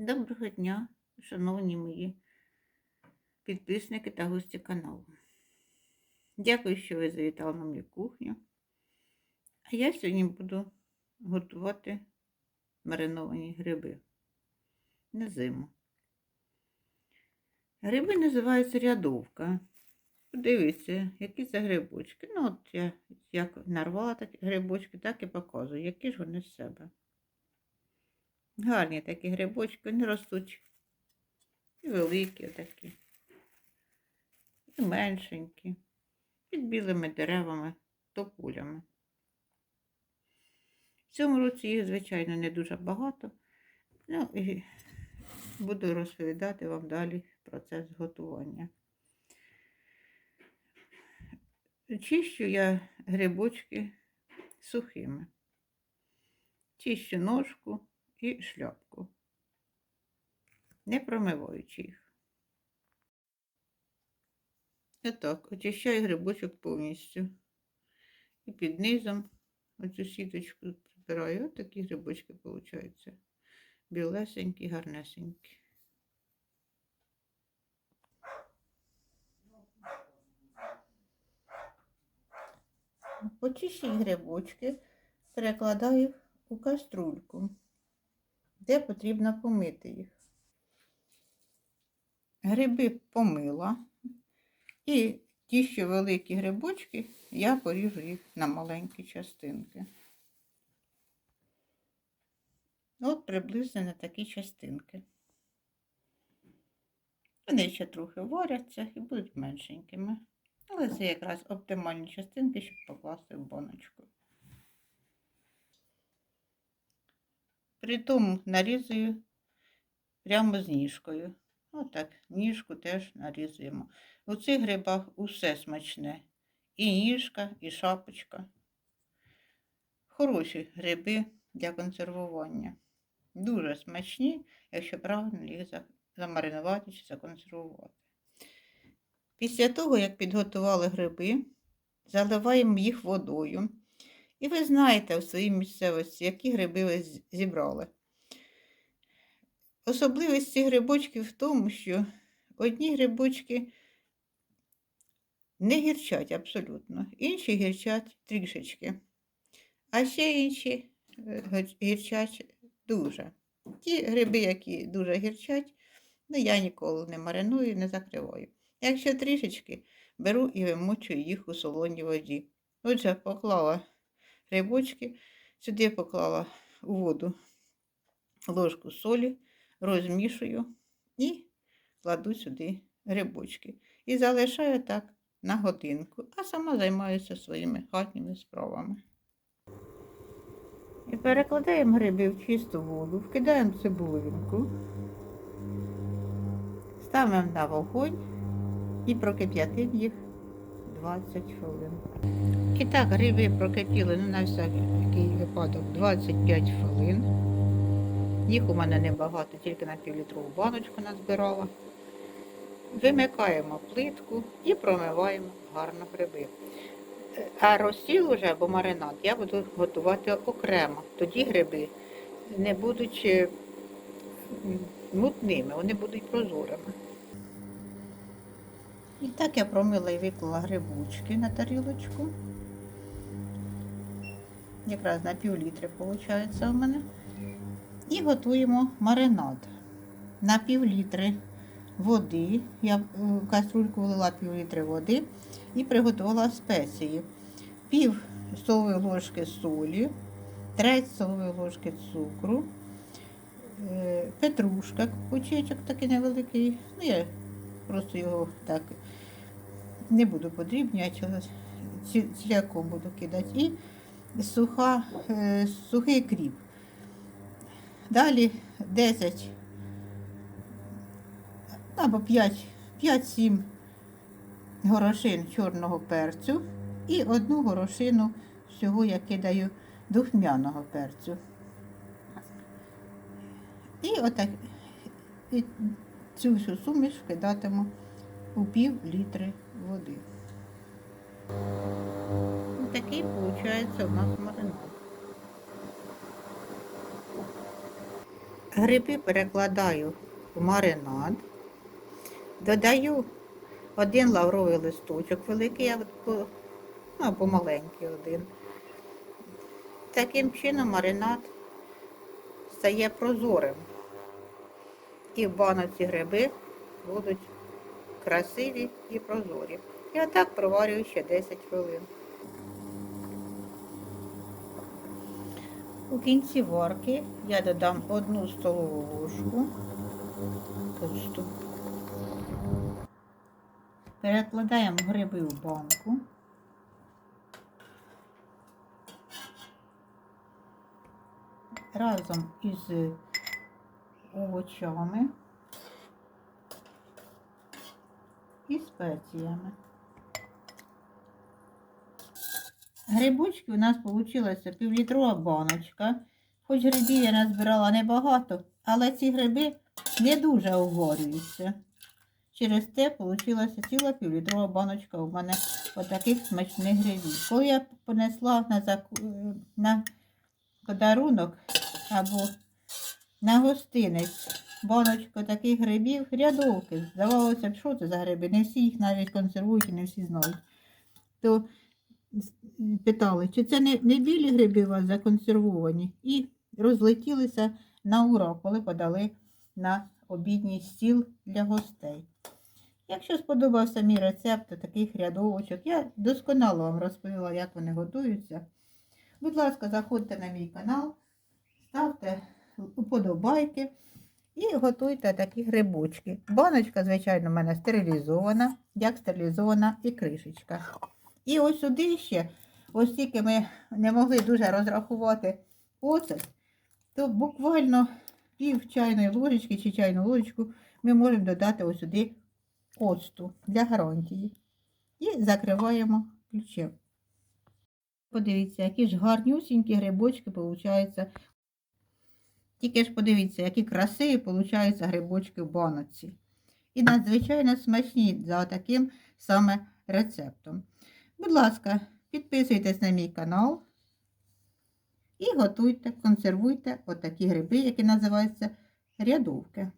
Доброго дня, шановні мої підписники та гості каналу. Дякую, що ви завітали на мою кухню. А я сьогодні буду готувати мариновані гриби на зиму. Гриби називаються рядовка. Подивіться, які це грибочки. Ну, от я як нарвала такі грибочки, так і показую, які ж вони з себе. Гарні такі грибочки, вони ростуть і великі такі, і меншенькі, під білими деревами, тополями. В цьому році їх, звичайно, не дуже багато. Ну і буду розповідати вам далі процес готування. Чищу я грибочки сухими. Чищу ножку і шляпку, не промиваючи їх. І так, очищаю грибочок повністю. І під низом оцю сіточку збираю. Ось такі грибочки получаються. Білесенькі, гарнесенькі. Почищені грибочки перекладаю у каструльку де потрібно помити їх. Гриби помила, і ті, що великі грибочки, я поріжу їх на маленькі частинки. От приблизно на такі частинки. Вони ще трохи варяться і будуть меншенькими. Але це якраз оптимальні частинки, щоб покласти в баночку. При тому нарізую прямо з ніжкою. Отак, ніжку теж нарізуємо. У цих грибах усе смачне. І ніжка, і шапочка. Хороші гриби для консервування. Дуже смачні, якщо правильно їх замаринувати чи законсервувати. Після того, як підготували гриби, заливаємо їх водою. І ви знаєте в своїй місцевості, які гриби ви зібрали. Особливість цих грибочків в тому, що одні грибочки не гірчать абсолютно, інші гірчать трішечки, а ще інші е, гірчать дуже. Ті гриби, які дуже гірчать, ну я ніколи не мариную, не закриваю. Якщо трішечки, беру і вимочую їх у солоній воді. Отже, поклала грибочки. Сюди я поклала у воду ложку солі, розмішую і кладу сюди грибочки. І залишаю так на годинку, а сама займаюся своїми хатніми справами. І перекладаємо гриби в чисту воду, вкидаємо цибулинку, ставимо на вогонь і прокип'ятимо їх 20 хвилин. І так, гриби прокипіли ну, на всякий випадок 25 хвилин. Їх у мене небагато, тільки на півлітрову баночку назбирала. Вимикаємо плитку і промиваємо гарно гриби. А розсіл уже або маринад я буду готувати окремо. Тоді гриби не будуть е, мутними, вони будуть прозорими. І так я промила і виклала грибочки на тарілочку. Якраз на пів літри виходить у мене. І готуємо маринад. На пів літри води. Я в каструльку влила пів літри води і приготувала спеції. Пів столової ложки солі, треть столової ложки цукру, е, петрушка, кучечок такий невеликий. Ну, я просто його так не буду подрібнювати, ціляком буду кидати. І суха, е, сухий кріп. Далі 10 або 5-7 горошин чорного перцю і одну горошину всього я кидаю духмяного перцю. І отак і цю всю суміш вкидатиму у пів літри води. Ось такий виходить у нас маринад. Гриби перекладаю в маринад, додаю один лавровий листочок великий, ну, або маленький один. Таким чином маринад стає прозорим. І в баноці гриби будуть красиві і прозорі. І отак проварюю ще 10 хвилин. У кінці варки я додам одну столову ложку оцту. Перекладаємо гриби в банку. Разом із овочами і спеціями. Грибочки у нас вийшла півлітрова баночка. Хоч грибів я назбирала небагато, але ці гриби не дуже уварюються. Через те вийшла ціла півлітрова баночка у мене отаких смачних грибів. Коли я понесла на, заку... на подарунок або на гостинець баночку таких грибів, рядовки. Здавалося б, що це за гриби? Не всі їх навіть консервують і не всі знають. То питали, чи це не, не білі гриби у вас законсервовані? І розлетілися на ура, коли подали на обідній стіл для гостей. Якщо сподобався мій рецепт таких рядовочок, я досконало вам розповіла, як вони готуються. Будь ласка, заходьте на мій канал, ставте уподобайки і готуйте такі грибочки. Баночка, звичайно, в мене стерилізована, як стерилізована і кришечка. І ось сюди ще, ось тільки ми не могли дуже розрахувати оцет, то буквально пів чайної ложечки чи чайну ложечку ми можемо додати ось сюди оцту для гарантії. І закриваємо ключем. Подивіться, які ж гарнюсінькі грибочки получаються. Тільки ж подивіться, які красиві получаються грибочки в баноці. І надзвичайно смачні за таким саме рецептом. Будь ласка, підписуйтесь на мій канал і готуйте, консервуйте отакі гриби, які називаються рядовки.